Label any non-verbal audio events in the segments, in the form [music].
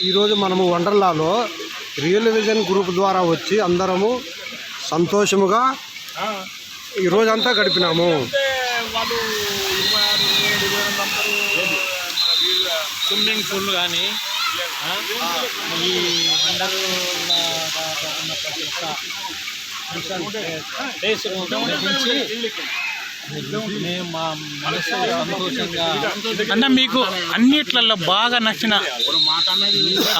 ఈరోజు మనము వండర్లాలో real vision group ద్వారా వచ్చి అందరము సంతోషముగా ఈ రోజంతా గడిపినాము. వాళ్ళు ఇరవై ఆరు ఎనిమిది స్విమ్మింగ్ పూల్ కానీ ఈ ప్రతి ఒక్క గురించి మేము మా మనసు సంతోషంగా అన్న మీకు అన్నిట్లలో బాగా నచ్చిన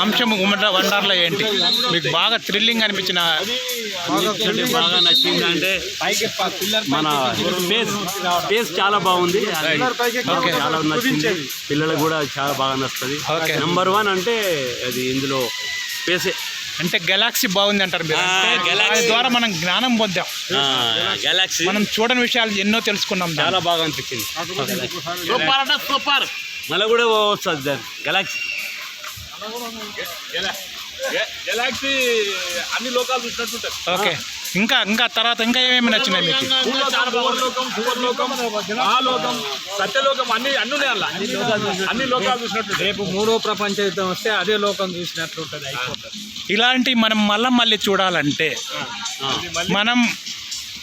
అంశం ఉమ్మడి వండర్లో ఏంటి? మీకు బాగా థ్రిల్లింగ్ అనిపించిన అంటే బాగా నచ్చిందంటే మన స్పేస్ స్పేస్ చాలా బాగుంది. చాలా నచ్చింది. పిల్లలకు కూడా చాలా బాగా నచ్చుతుంది. ఓకే. నెంబర్ వన్ అంటే అది ఇందులో స్పేసే అంటే గెలాక్సీ బాగుంది అంటారు మీరు గెలాక్సీ. దాని ద్వారా మనం జ్ఞానం పొందాం. గెలాక్సీ మనం చూడని విషయాలు ఎన్నో తెలుసుకున్నాం. చాలా బాగా అనిపించింది. సూపర్ అంటే సూపర్. మళ్ళీ కూడా వస్తుంది దాని గెలాక్సీ గెలాక్సీ అన్ని లోకాలు చూసినట్టుంటది. ఓకే. ఇంకా ఇంకా తర్వాత ఇంకా ఏమేమి నచ్చినాయి మీకు? భూలోకం భూలోకం సత్యలోకం అన్ని అన్ని ఉన్నాయి అలా. అన్ని లోకాలు చూసినట్టు. రేపు మూడో ప్రపంచ యుద్ధం వస్తే అదే లోకం చూసినట్లు ఉంటుంది ఇలాంటి మనం మళ్ళీ మళ్ళీ చూడాలంటే మనం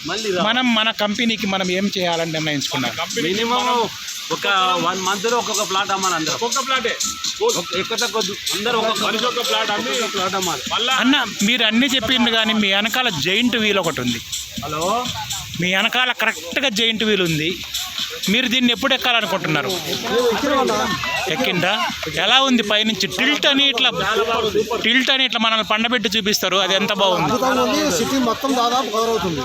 మళ్ళీ మనం మన కంపెనీకి మనం ఏం చేయాలని నిర్ణయించుకున్నాం మినిమం ఒక వన్ మంత్లో ఒక్కొక్క ప్లాట్ అమ్మాలి అందరూ. ఒక్కొక్క ప్లాటే ఒక- ఎక్కువ తక్కువ అందరూ ఒక్కొక్క మనిషి ఒక ప్లాట్ అమ్మి ప్లాట్ అమ్మాలి. మళ్ళా అన్న మీరు అన్ని చెప్పిండు కానీ మీ వెనకాల జైంట్ వీల్ ఒకటి ఉంది. హలో? మీ వెనకాల కరెక్ట్గా జైంట్ వీల్ ఉంది. మీరు దీన్ని ఎప్పుడు ఎక్కాలనుకుంటున్నారు? ఎక్కిందా ఎలా ఉంది పైనుంచి? టిల్ట్ అని ఇట్లా టిల్ట్ అని ఇట్లా మనల్ని పండబెట్టి చూపిస్తారు. అది ఎంత బాగుంది? సిటీ మొత్తం దాదాపు కవర్ అవుతుంది.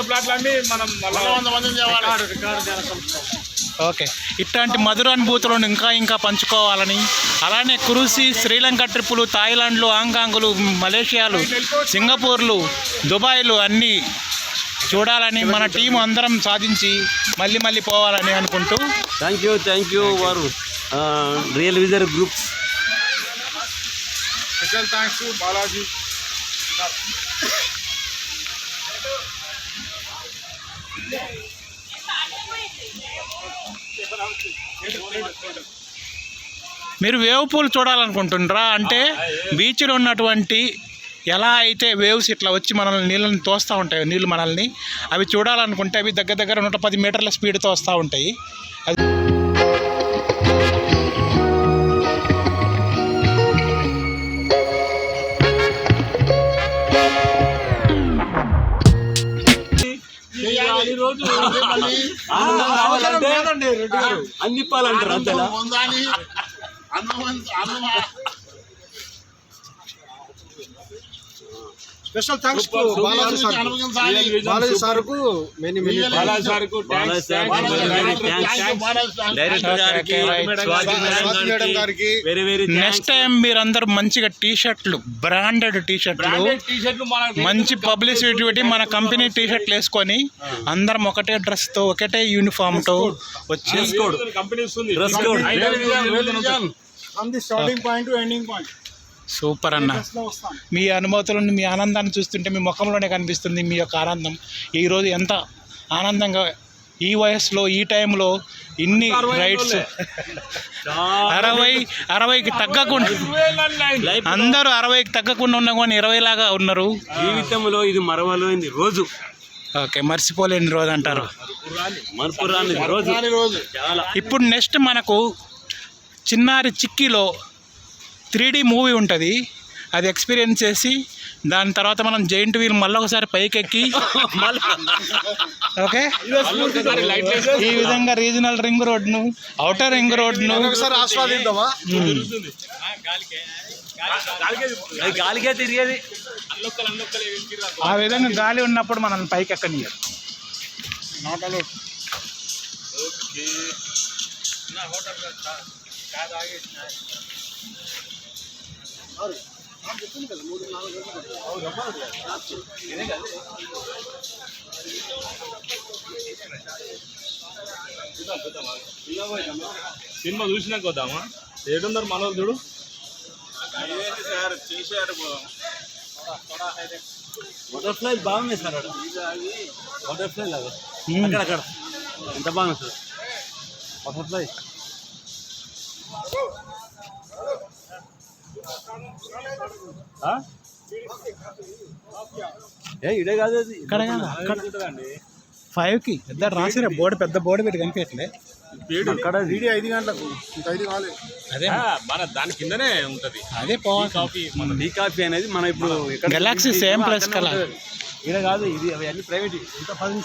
వంద మనం వంద ఓకే. ఇట్లాంటి మధుర అనుభూతులను ఇంకా ఇంకా పంచుకోవాలని అలానే కురుసి శ్రీలంక ట్రిప్పులు థాయిలాండ్లు హాంకాంగ్లు మలేషియాలు సింగపూర్లు దుబాయ్లు అన్నీ చూడాలని మన టీం అందరం సాధించి మళ్ళీ మళ్ళీ పోవాలని అనుకుంటూ థ్యాంక్ యూ థ్యాంక్ యూ వారు. రియల్ విజర్ గ్రూప్స్ స్పెషల్ థ్యాంక్స్ బాలాజీ మీరు వేవ్ పూల్ చూడాలనుకుంటుండ్రా అంటే బీచ్లో ఉన్నటువంటి ఎలా అయితే వేవ్స్ ఇట్లా వచ్చి మనల్ని నీళ్ళని తోస్తూ ఉంటాయి నీళ్ళు మనల్ని అవి చూడాలనుకుంటే అవి దగ్గర దగ్గర నూట పది మీటర్ల స్పీడ్తో వస్తూ ఉంటాయి. అది అన్ని ఇప్పాలంటారు అంతేనా? Special thanks to Balaji sir. Balaji సార్కు మెనీ మెనీ బాలాజీ సార్కు బాలాజీ సార్ డైరెక్టర్ గారికి. స్వాతి మేడం గారికి. వెరీ వెరీ నెక్స్ట్ టైం మీరందరూ మంచిగా టీ షర్ట్లు బ్రాండెడ్ టీ షర్ట్లు మంచి పబ్లిసిటీ పెట్టి మన కంపెనీ టీ షర్ట్లు వేసుకొని అందరం ఒకటే డ్రెస్తో ఒకటే యూనిఫామ్తో వచ్చి కంపెనీ ఇస్తుంది dress code from the starting point to ending point super అన్న. మీ అనుభూతులను మీ ఆనందాన్ని చూస్తుంటే మీ ముఖంలోనే కనిపిస్తుంది మీ యొక్క ఆనందం. ఈరోజు ఎంత ఆనందంగా ఈ వయసులో ఈ టైంలో ఇన్ని రైడ్స్ [laughs] అరవై అరవైకి తగ్గకుండా అందరూ అరవైకి తగ్గకుండా ఉన్నా కానీ ఇరవై లాగా ఉన్నారు. జీవితంలో ఇది మరవలేని రోజు. ఓకే మర్చిపోలేని రోజు అంటారు. మరపురాని రోజు. చాలా ఇప్పుడు నెక్స్ట్ మనకు చిన్నారి చిక్కీలో త్రీ డీ మూవీ ఉంటుంది. అది ఎక్స్పీరియన్స్ చేసి దాని తర్వాత మనం జైంట్ వీల్ మళ్ళీ ఒకసారి పైకెక్కి. ఓకే? ఈ విధంగా రీజనల్ రింగ్ రోడ్ను అవుటర్ రింగ్ రోడ్ను ఒకసారి ఆస్వాదిద్దామా? గాలికే తిరిగేది. ఆ విధంగా గాలి ఉన్నప్పుడు మనల్ని పైకి ఎక్కనియరు సినిమా చూసినాక వద్దామా? ఏడున్నారు మనోళ్ళు చూడు. సార్? చేశారు బటర్ఫ్లై బాగున్నాయి సార్ అక్కడ బటర్ఫ్లై లాగా. అక్కడ అక్కడ. ఎంత బాగుంది సార్? బటర్ఫ్లై. ఏ ఇడే కాదు ఇక్కడ ఫైవ్కి పెద్ద రాసిన బోర్డు పెద్ద బోర్డు పెట్టి కనిపించట్లే. అక్కడ వీడియో ఐదు గంటలకు ఇంకా ఐదు కాలేదు అదే. ఆ, మన దాని కిందనే ఉంటది. అదే పోవాలి కాఫీ మన టీ కాఫీ అనేది మనం ఇప్పుడు ఎక్కడ Galaxy same place కలా. ఇక్కడ కాదు ఇది అవి అన్ని ప్రైవేట్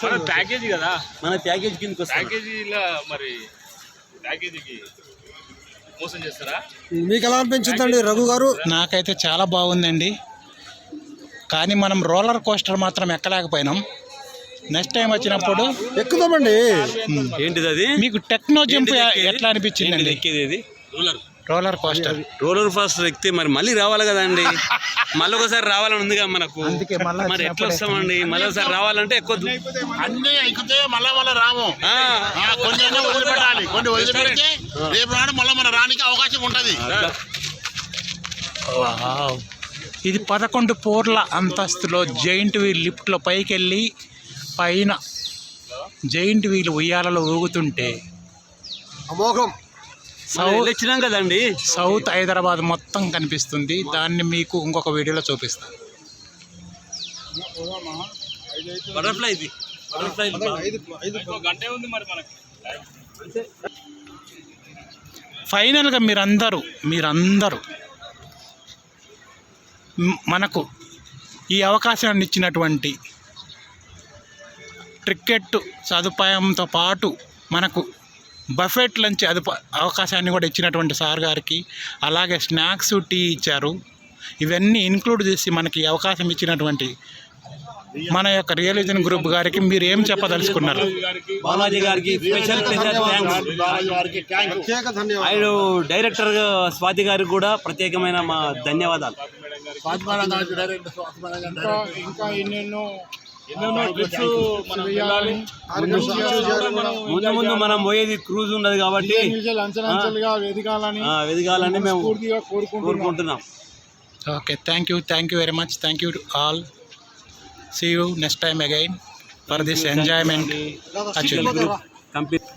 మన ప్యాకేజీ కదా. మన ప్యాకేజ్ కిందకి ప్యాకేజీలో మరి ప్యాకేజీకి. మోసం చేస్తారా? మీకు ఎలా అనిపించిందండి రఘు గారు? నాకైతే చాలా బాగుందండి. కానీ మనం రోలర్ కోస్టర్ మాత్రం ఎక్కలేకపోయినాం. నెక్స్ట్ టైం వచ్చినప్పుడు ఎక్కుదామండి. ఏంటిది అది? మీకు టెక్నో జంప్? ఎట్లా అనిపించిందండి? ఎక్కేది ఇది ruler. Roller coaster. Roller faster ఎక్కితే మరి మళ్ళీ రావాలి కదండి మళ్ళీ ఒకసారి రావాలని ఉందిగా మనకు. మరి ఎట్లా. వస్తామండి మళ్ళీ ఒకసారి రావాలంటే ఎక్కొద్దు అన్ని ఎక్కితే మళ్ళా మళ్ళీ రాము కొన్ని వదిలిపెట్టాలి. కొన్ని వదిలిపెడితే రేపు నాడు మళ్ళీ మన రానికి అవకాశం ఉంటది. ఇది పదకొండు పోర్ల అంతస్తులో జైంట్ వీల్ లిఫ్ట్లో పైకి వెళ్ళి పైన జైంట్ వీల్ ఉయ్యాలలో ఊగుతుంటే అమోఘం. సౌత్ వెళ్ళొచ్చినాం కదండి. సౌత్ హైదరాబాద్ మొత్తం కనిపిస్తుంది. దాన్ని మీకు ఇంకొక వీడియోలో చూపిస్తాను బటర్ఫ్లై ఇది. బటర్ఫ్లై ఇంకో గంటే ఉంది మరి మనకి ఫైనల్గా మీరందరూ మీరందరూ మనకు ఈ అవకాశాన్ని ఇచ్చినటువంటి క్రికెట్ సదుపాయంతో పాటు మనకు బఫెట్ లంచ్ అదుప అవకాశాన్ని కూడా ఇచ్చినటువంటి సార్ గారికి అలాగే స్నాక్స్ టీ ఇచ్చారు. ఇవన్నీ ఇన్క్లూడ్ చేసి మనకి అవకాశం ఇచ్చినటువంటి మన యొక్క రియలిజన్ గ్రూప్ గారికి మీరు ఏం చెప్పదలుచుకున్నారు? బాలాజీ గారికి స్పెషల్ ఆయన డైరెక్టర్ స్వాతి గారికి కూడా ప్రత్యేకమైన మా ధన్యవాదాలు. ఇంకా ఎన్నెన్నో ముందు ముందు మనం పోయేది క్రూజ్ ఉన్నది కాబట్టి వెదగాలని మేము కోరుకుంటున్నాం. Okay thank you thank you very much thank you to all see you next time again for this enjoyment complete